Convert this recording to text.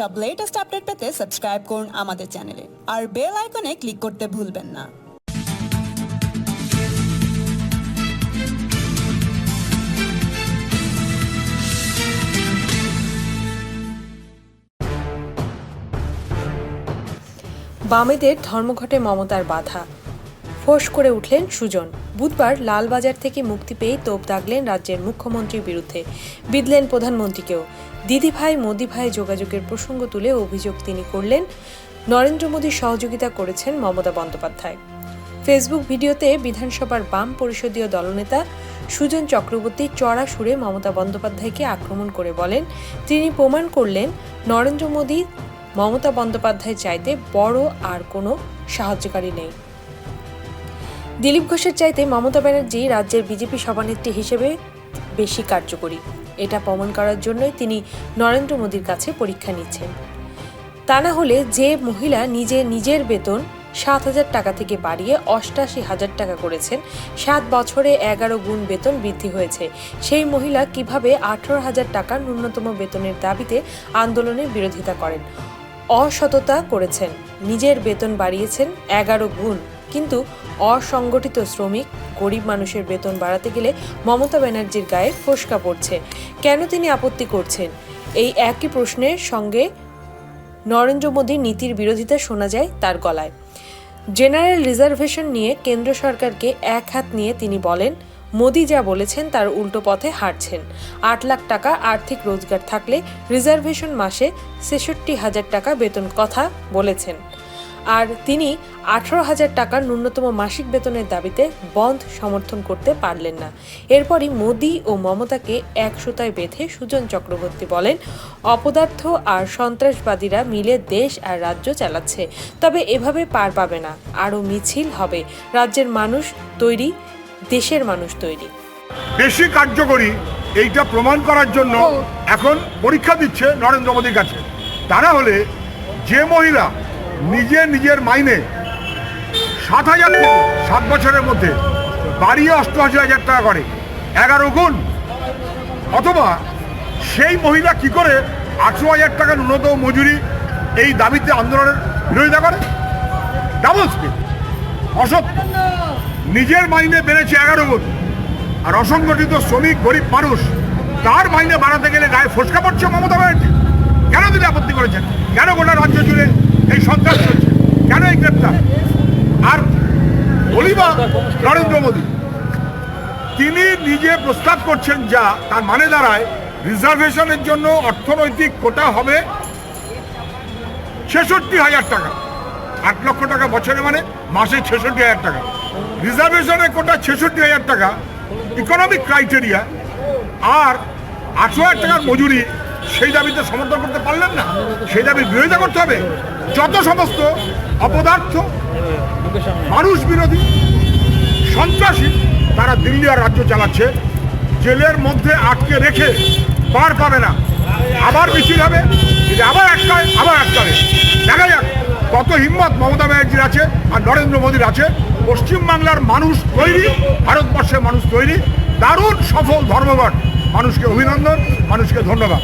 সব latest update পেতে subscribe করুন আমাদের চ্যানেলে আর বেল আইকনে ক্লিক করতে ভুলবেন না। বামেদের ধর্মঘটে মমতার বাধা। ফোঁস করে উঠলেন সুজন। বুধবার লালবাজার থেকে মুক্তি পেয়ে তোপ দাগলেন রাজ্যের মুখ্যমন্ত্রীর বিরুদ্ধে। বিদলেন প্রধানমন্ত্রীকেও। দিদিভাই, মোদিভাই যোগাযোগের প্রসঙ্গ তুলে অভিযোগ তিনি করলেন। নরেন্দ্র মোদীর সহযোগিতা করেছেন মমতা বন্দ্যোপাধ্যায়। ফেসবুক ভিডিওতে বিধানসভার বাম পরিষদীয় দলনেতা সুজন চক্রবর্তী চড়া সুরে মমতা বন্দ্যোপাধ্যায়কে আক্রমণ করে বলেন, তিনি প্রমাণ করলেন, নরেন্দ্র মোদী মমতা বন্দ্যোপাধ্যায় চাইতে বড় আর কোনো সাহায্যকারী নেই। দিলীপ ঘোষের চাইতে মমতা ব্যানার্জি রাজ্যের বিজেপি সভানেত্রী হিসেবে বেশি কার্যকরী। এটা প্রমাণ করার জন্যই তিনি নরেন্দ্র মোদীর কাছে পরীক্ষা নিচ্ছেন। তা না হলে যে মহিলা নিজে নিজের বেতন সাত হাজার টাকা থেকে বাড়িয়ে অষ্টাশি হাজার টাকা করেছেন, সাত বছরে এগারো গুণ বেতন বৃদ্ধি হয়েছে। সেই মহিলা কীভাবে আঠারো হাজার টাকা ন্যূনতম বেতনের দাবিতে আন্দোলনের বিরোধিতা করেন? অসততা করেছেন, নিজের বেতন বাড়িয়েছেন এগারো গুণ। কিন্তু অসংগঠিত শ্রমিক, গরিব মানুষের বেতন বাড়াতে গেলে মমতা ব্যানার্জির গায়ে ফোসকা পড়ছে। কেন তিনি আপত্তি করছেন? এই একই প্রশ্নের সঙ্গে নরেন্দ্র মোদীর নীতির বিরোধিতা শোনা যায় তার গলায়। জেনারেল রিজার্ভেশন নিয়ে কেন্দ্র সরকারকে এক হাত নিয়ে তিনি বলেন, মোদি যা বলেছেন তার উল্টো পথে হাঁটছেন। আট লাখ টাকা আর্থিক রোজগার থাকলে রিজার্ভেশন মাসে ছেষট্টি হাজার টাকা বেতন কথা বলেছেন। আর তিনি আঠারো হাজার টাকার ন্যূনতম মাসিক বেতনের দাবিতে বন্ধ সমর্থন করতে পারলেন না। এরপরই মোদি ও মমতাকে এক সুতায় বেঁধে সুজন চক্রবর্তী বলেন অপদার্থ আর সন্ত্রাসবাদীরা মিলে দেশ আর রাজ্য চালাচ্ছে। তবে এভাবে পার পাবে না আরও মিছিল হবে। রাজ্যের মানুষ তৈরি দেশের মানুষ তৈরি। বেশি কার্যকরী এইটা প্রমাণ করার জন্য এখন পরীক্ষা দিচ্ছে নরেন্দ্র মোদীর কাছে। তা না হলে যে মহিলা নিজে নিজের মাইনে। সাত হাজার সাত বছরের মধ্যে বাড়িয়ে অষ্টআশি হাজার টাকা করে। এগারো গুণ। অথবা সেই মহিলা কি করে আঠেরো হাজার টাকা ন্যূনতম মজুরি এই দাবিতে আন্দোলনের বিরোধিতা করে? ডাবল স্পিড অসত্য নিজের মাইনে বেড়েছে এগারো গুণ। আর অসংগঠিত শ্রমিক, গরিব মানুষ, তার মাইনে বাড়াতে গেলে গায়ে ফসকা পড়ছে মমতা ব্যানার্জি। কেন তিনি আপত্তি করেছেন? কেন গোটা রাজ্য জুড়ে গ্রেপ্তার আর বলি বা নরেন্দ্র মোদী, তিনি নিজে প্রস্তাব করছেন যা তার মানে দাঁড়ায়, রিজার্ভেশনের জন্য অর্থনৈতিক কোটা হবে ছেষট্টি হাজার টাকা। আট লক্ষ টাকা বছরে মানে মাসে ছেষট্টি হাজার টাকা। রিজার্ভেশনের কোটা ছেষট্টি হাজার টাকা ইকোনমিক ক্রাইটেরিয়া আর আটশো হাজার টাকার মজুরি সেই দাবিতে সমর্থন করতে পারলেন না। সেই দাবির বিরোধিতা করতে হবে। যত সমস্ত অপদার্থ, মানুষ বিরোধী, সন্ত্রাসী, তারা দিল্লি আর রাজ্য চালাচ্ছে। জেলের মধ্যে আটকে রেখে পার পাবে না। আবার মিছিল হবে যদি আবার আটকায়, আবার আটকাবে। দেখা যাক কত হিম্মত মমতা ব্যানার্জির আছে আর নরেন্দ্র মোদীর আছে। পশ্চিমবাংলার মানুষ তৈরি, ভারতবর্ষের মানুষ তৈরি। দারুণ সফল ধর্মঘট। মানুষকে অভিনন্দন, মানুষকে ধন্যবাদ।